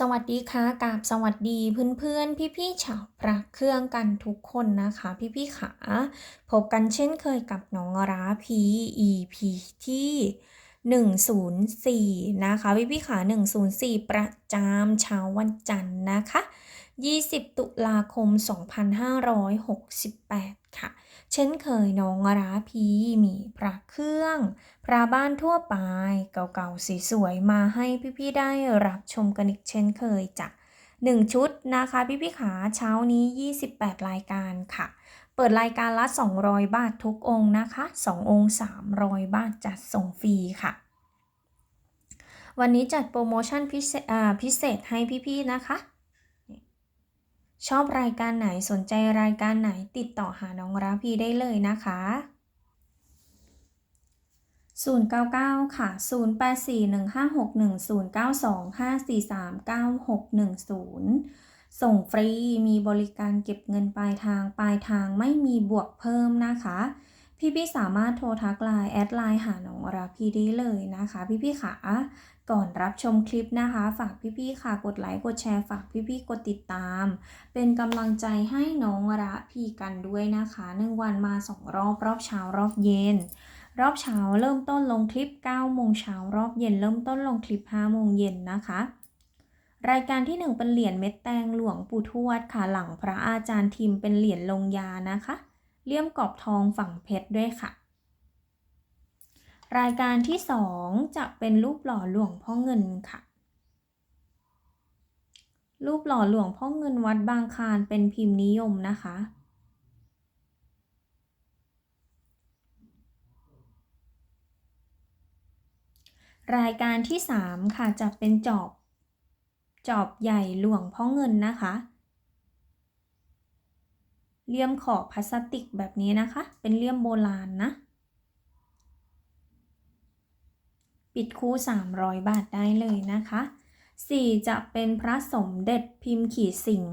สวัสดีค่ะกราบสวัสดีเพื่อนๆ พี่ๆชาวพระเครื่องกันทุกคนนะคะ พี่ๆขาพบกันเช่นเคยกับน้องราพี EP ที่ 104 นะคะ พี่ๆขา104 ประจำเช้าวันจันทร์นะคะ 20 ตุลาคม 2568 ค่ะ เช่นเคยน้องราพีมีพระเครื่อง พระบ้านทั่วไปเก่าๆสีสวยมาให้พี่ๆได้รับชมกันอีกเช่นเคยจ้ะ1 ชุดนะคะพี่ๆขาเช้านี้ 28 รายการค่ะ เปิดรายการละ 200 บาททุกองค์นะคะ 2 องค์ 300 บาทจัดส่งฟรีค่ะวันนี้จัดโปรโมชั่นพิเศษพิเศษให้พี่ๆนะคะ ชอบรายการไหนสนใจรายการไหนติดต่อหาน้องราพีได้เลยนะคะ 099 ค่ะ 084156109254396110 ส่งฟรีมีบริการเก็บเงินปลายทางปลายทางไม่มีบวกเพิ่มนะคะ พี่ๆสามารถโทรทักไลน์แอดไลน์หาน้องราพีได้เลยนะคะ พี่ๆค่ะก่อนรับชมคลิปนะคะ ฝากพี่ๆค่ะกดไลค์กดแชร์ฝากพี่ๆกดติดตาม เป็นกำลังใจให้น้องระพีกันด้วยนะคะหนึ่งวันมาสองรอบรอบเช้ารอบเย็นรอบเช้าเริ่มต้นลงคลิป9โมงเช้ารอบเย็นเริ่มต้นลงคลิป5โมงเย็นนะคะ รายการที่ 1 เป็นเหรียญเม็ดแตงหลวงปู่ทวดค่ะหลังพระอาจารย์ทิมเป็นเหรียญลงยานะคะ เลี่ยมกรอบทองฝั่งเพชรด้วยค่ะ รายการที่ 2 จะเป็นรูปหล่อหลวงพ่อเงินค่ะ รูปหล่อหลวงพ่อเงินวัดบางคานเป็นพิมพ์นิยมนะคะรายการที่ 3 ค่ะจะเป็นจอบ จอบใหญ่หลวงพ่อเงินนะคะ เลี่ยมขอบพลาสติกแบบนี้นะคะ เป็นเลี่ยมโบราณนะ ปิดคู่ 300 บาทได้เลยนะคะ 4 จะเป็นพระสมเด็จพิมพ์ขีสิง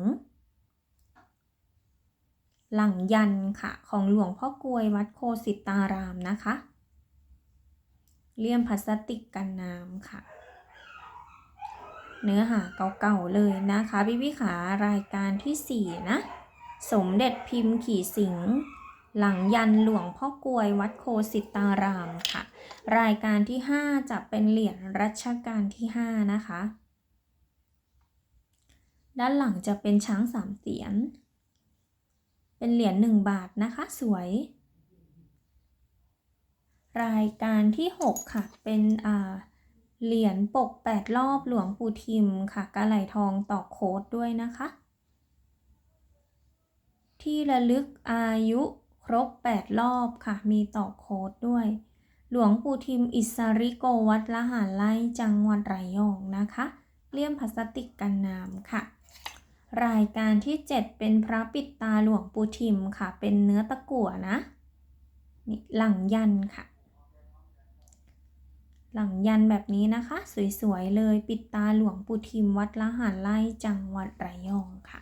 หลังยันค่ะ ของหลวงพ่อกลวยวัดโคสิตารามนะคะ เลี่ยมพลาสติกกันน้ำค่ะ เนื้อหาเก่าๆเลยนะคะพี่พี่ขารายการที่ 4 นะ สมเด็จพิมพ์ขี่สิงหลังยันหลวงพ่อกลวยวัดโคสิตารามค่ะ รายการที่ 5 จะเป็นเหรียญรัชกาลที่ 5 นะคะ ด้านหลังจะเป็นช้างสามเสียน เป็นเหรียญ1บาทนะคะสวย รายการที่ 6 ค่ะ เป็นอ่าเหรียญปก 8 รอบหลวงปู่ทิมค่ะกระไหลทองต่อโค้ดด้วยนะคะ ที่ระลึกอายุครบ 8 รอบค่ะ มีต่อโค้ดด้วย หลวงปู่ทิมอิสริโกวัดละหารไล่จังหวัดระยองนะคะ เลี่ยมพลาสติกกันน้ำค่ะ รายการที่ 7 เป็นพระปิดตาหลวงปู่ทิมค่ะ เป็นเนื้อตะกั่วนะนี่หลังยันค่ะ หลังยันแบบนี้นะคะ สวยๆเลยปิดตาหลวงปู่ทิมวัดละหารไล่จังหวัดระยองค่ะ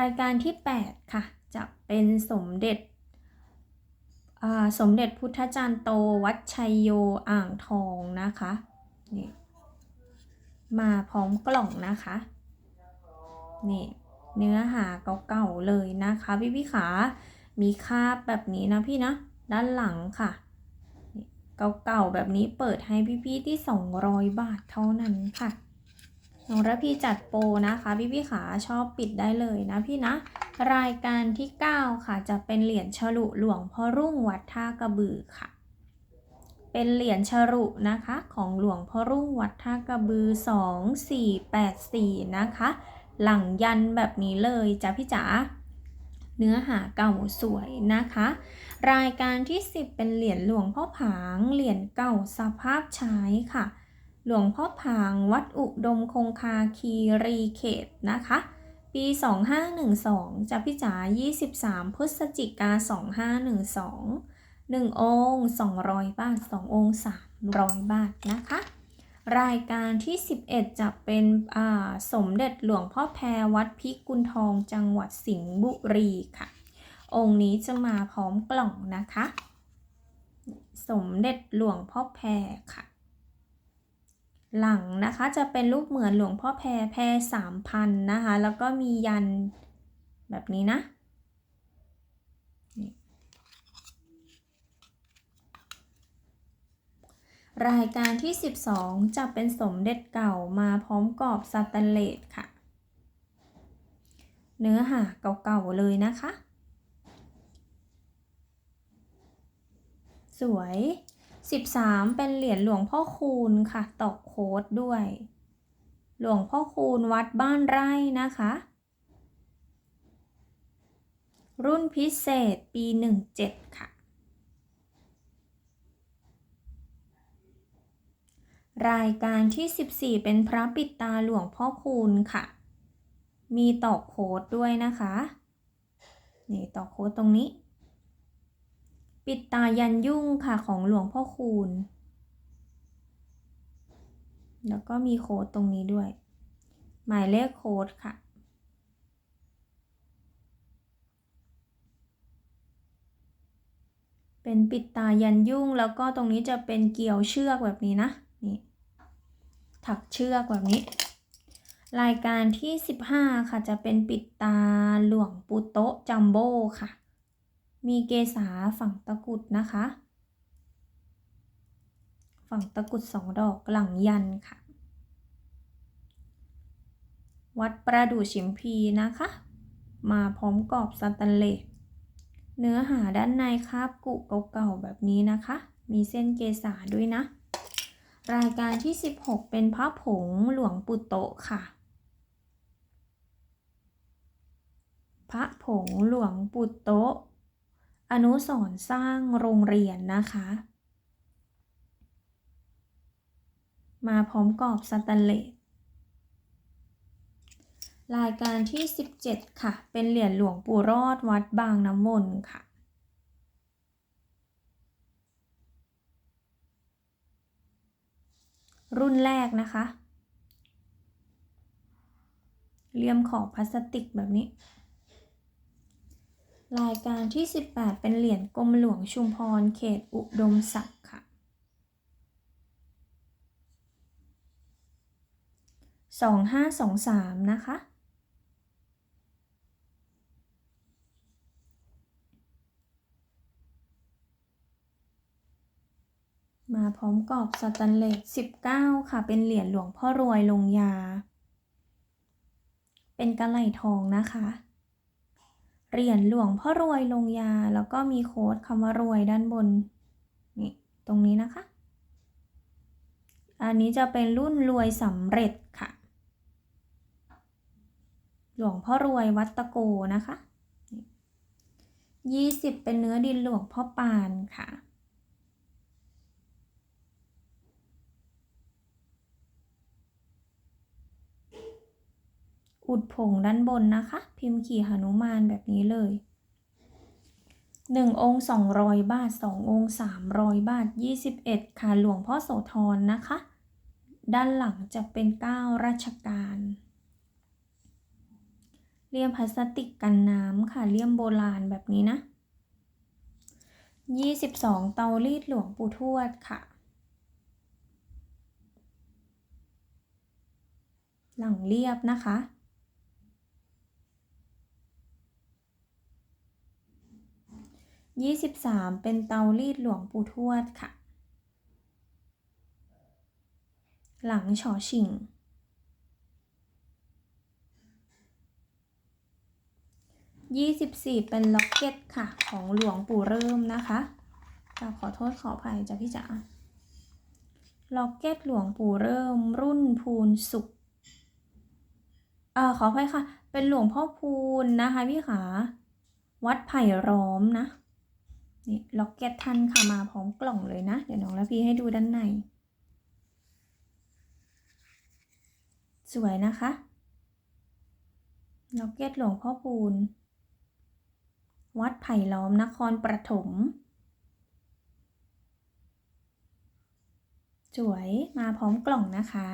รายการที่ 8 ค่ะ จะเป็นสมเด็จสมเด็จพุทธจารย์โตวัดชัยโยอ่างทองนะคะนี่มาพร้อมกล่องนะคะนี่เนื้อหาเก่าๆเลยนะคะ พี่พี่ขา มีคาบแบบนี้นะพี่นะ ด้านหลังค่ะเก่าๆแบบนี้เปิดให้พี่ๆที่ 200 บาทเท่านั้นค่ะ น้องระพีจัดโปรนะคะพี่ๆขาชอบปิดได้เลยนะพี่นะ รายการที่ 9 ค่ะ จะเป็นเหรียญฉลุหลวงพ่อรุ่งวัดท่ากระบือค่ะ เป็นเหรียญฉลุนะคะ ของหลวงพ่อรุ่งวัดท่ากระบือ 2484 นะคะ หลังยันแบบนี้เลยจ้ะพี่จ๋าเนื้อหาเก่าสวยนะคะ รายการที่ 10 เป็นเหรียญหลวงพ่อผางเหรียญเก่าสภาพใช้ค่ะ หลวงพ่อผางวัดอุดมคงคาคีรีเขตนะคะ ปี 2512จะพี่จ๋า23 พฤศจิกา 2512 1 องค์ 200 บาท 2 องค์ 300 บาทนะคะ รายการที่ 11 จะเป็นสมเด็จหลวงพ่อแพรวัดพิกุลทองจังหวัดสิงห์บุรีค่ะ องค์นี้จะมาพร้อมกล่องนะคะ สมเด็จหลวงพ่อแพรค่ะ หลังนะคะจะเป็นรูปเหมือนหลวงพ่อแพรแพรสามพันนะคะ แล้วก็มียันแบบนี้นะ รายการที่ 12 จะเป็นสมเด็จเก่ามาพร้อมกรอบสแตนเลสค่ะ เนื้อหาเก่าๆเลยนะคะ สวย 13 เป็นเหรียญหลวงพ่อคูณค่ะ ตอกโค้ดด้วย หลวงพ่อคูณวัดบ้านไร่นะคะ รุ่นพิเศษปี 17 ค่ะ รายการที่ 14 เป็นพระปิดตาหลวงพ่อคูณค่ะ มีตอกโค้ดด้วยนะคะ นี่ตอกโค้ดตรงนี้ ปิดตายันยุ่งค่ะของหลวงพ่อคูณ แล้วก็มีโค้ดตรงนี้ด้วย หมายเลขโค้ดค่ะ เป็นปิดตายันยุ่งแล้วก็ตรงนี้จะเป็นเกี่ยวเชือกแบบนี้นะ นี่ ถักเชือกแบบนี้ รายการที่ 15 ค่ะจะเป็นปิดตาหลวงปูโตจัมโบ้ค่ะ มีเกษาฝั่งตะกุดนะคะ ฝั่งตะกุดสองดอกหลังยันค่ะ วัดประดู่ชิมพีนะคะ มาพร้อมกรอบสแตนเลสเนื้อหาด้านในคาบกุเก่าๆแบบนี้นะคะ มีเส้นเกษาด้วยนะ รายการที่ 16 เป็นพระผงหลวงปุโตค่ะพระผงหลวงปุโตะ อนุสรสร้างโรงเรียนนะคะ มาพร้อมกรอบสแตนเลสรายการที่ 17 ค่ะ เป็นเหรียญหลวงปู่รอดวัดบางน้ำมนต์ค่ะ รุ่นแรกนะคะ เลี่ยมขอบพลาสติกแบบนี้ รายการที่ 18 เป็นเหรียญกรมหลวงชุมพร เขตอุดมศักดิ์ค่ะ2523นะคะ มาพร้อมกรอบสแตนเลส19 ค่ะ เป็นเหรียญหลวงพ่อรวยลงยา เป็นกระไหลทองนะคะ เหรียญหลวงพ่อรวยลงยาแล้วก็มีโค้ดคำว่ารวยด้านบนนี่ตรงนี้นะคะ อันนี้จะเป็นรุ่นรวยสำเร็จค่ะ หลวงพ่อรวยวัดตะโกนะคะยี่สิบเป็นเนื้อดินหลวงพ่อปานค่ะ อุดผงด้านบนนะคะ พิมพ์ขี่หนุมานแบบนี้เลยหนึ่งองค์สองร้อยบาทสององค์สามร้อยบาทยี่สิบเอ็ดค่ะหลวงพ่อโสธรนะคะ ด้านหลังจะเป็นเก้าราชการเลี่ยมพลาสติกกันน้ำค่ะเลี่ยมโบราณแบบนี้นะ 22 เตารีดหลวงปู่ทวดค่ะ หลังเรียบนะคะ 23 เป็นเตารีดหลวงปู่ทวดค่ะ หลังชอชิง 24 เป็นล็อกเก็ตค่ะ ของหลวงปู่เริ่มนะคะกราบขอโทษขออภัยจ้ะพี่จ๋า ล็อกเก็ตหลวงปู่เริ่มรุ่นพูนสุข เอ่อขออภัยค่ะ เป็นหลวงพ่อพูนนะคะพี่ขาวัดไผ่ร้อมนะ นี่ล็อกเก็ตท่านค่ะมาพร้อมกล่องเลยนะ เดี๋ยวน้องและพี่ให้ดูด้านใน สวยนะคะล็อกเก็ตหลวงพ่อพูน วัดไผ่ล้อมนครปฐมสวยมาพร้อมกล่องนะคะ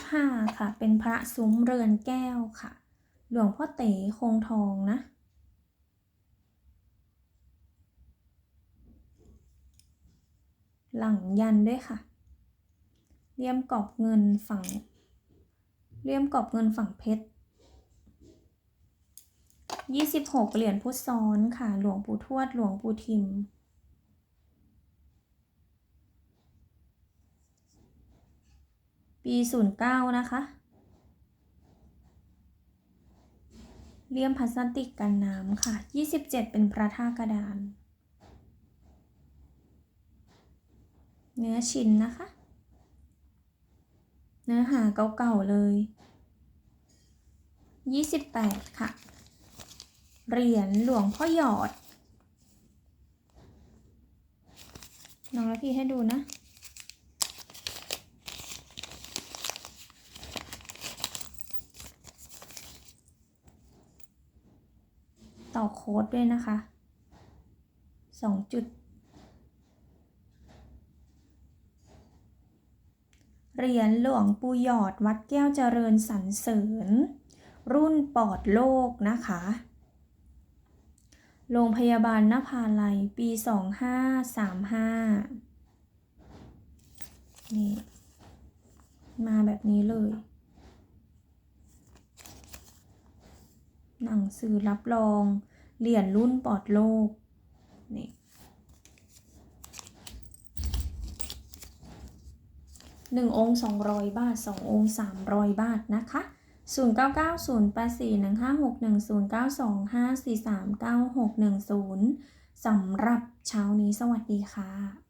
25 ค่ะ เป็นพระซุ้มเรือนแก้วค่ะ หลวงพ่อเต๋คงทองนะ หลังยันด้วยค่ะ เลี่ยมกรอบเงินฝั่ง เลี่ยมกรอบเงินฝั่งเพชรยี่สิบหกเหรียญพุทธซ้อนค่ะ หลวงปู่ทวด หลวงปู่ทิมปีศูนย์เก้านะคะ เลี่ยมพลาสติกกันน้ำค่ะยี่สิบเจ็ดเป็นพระท่ากระดาน เนื้อชิ้นนะคะ เนื้อหาเก่าๆเลยยี่สิบแปดค่ะ เหรียญหลวงพ่อหยอด น้องละพี่ให้ดูนะ ต่อโค้ดด้วยนะคะสองจุด เหรียญหลวงปู่หยอดวัดแก้วเจริญสรรเสริญ รุ่นปอดโลกนะคะ โรงพยาบาลนภาลัยปี 2535 นี่ มาแบบนี้เลย หนังสือรับรอง เหรียญรุ่นปลอดโลก นี่ หนึ่งองค์สองร้อยบาทสององค์สามร้อยบาทนะคะศูนย์เก้าเก้าศูนย์แปดสี่หนึ่งห้าหกหนึ่งศูนย์เก้าสองห้าสี่สามเก้าหกหนึ่งศูนย์สำหรับเช้านี้สวัสดีค่ะ